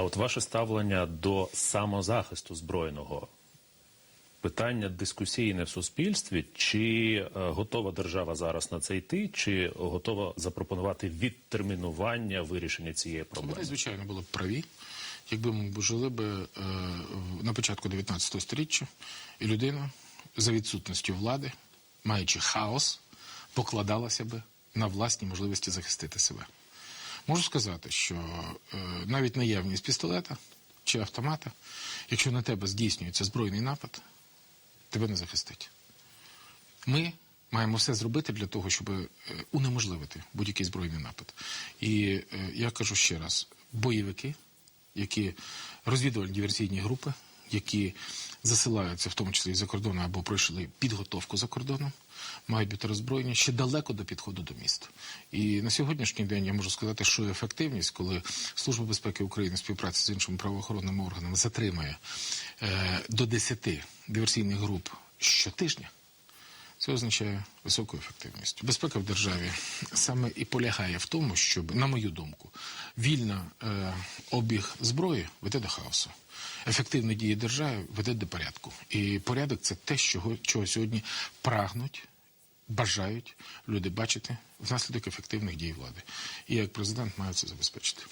А от ваше ставлення до самозахисту збройного питання дискусійне в суспільстві, чи е, готова держава зараз на це йти, чи готова запропонувати відтермінування вирішення цієї Вони, проблеми? звичайно, були б праві, якби ми жили б е, на початку 19 століття, і людина за відсутністю влади, маючи хаос, покладалася би на власні можливості захистити себе. Можу сказати, що е, навіть наявність пістолета чи автомата, якщо на тебе здійснюється збройний напад, тебе не захистить. Ми маємо все зробити для того, щоб е, унеможливити будь-який збройний напад. І е, я кажу ще раз: бойовики, які розвідувальні диверсійні групи, які засилаються в тому числі і за кордоном або пройшли підготовку за кордоном, мають бути роззброєні ще далеко до підходу до міста. І на сьогоднішній день я можу сказати, що ефективність, коли Служба безпеки України співпраці з іншими правоохоронними органами затримує е, до 10 диверсійних груп щотижня. Це означає високу ефективність. Безпека в державі саме і полягає в тому, щоб, на мою думку, вільна е, обіг зброї веде до хаосу. Ефективна дія держави веде до порядку. І порядок це те, чого, чого сьогодні прагнуть, бажають люди бачити внаслідок ефективних дій влади. І як президент маю це забезпечити.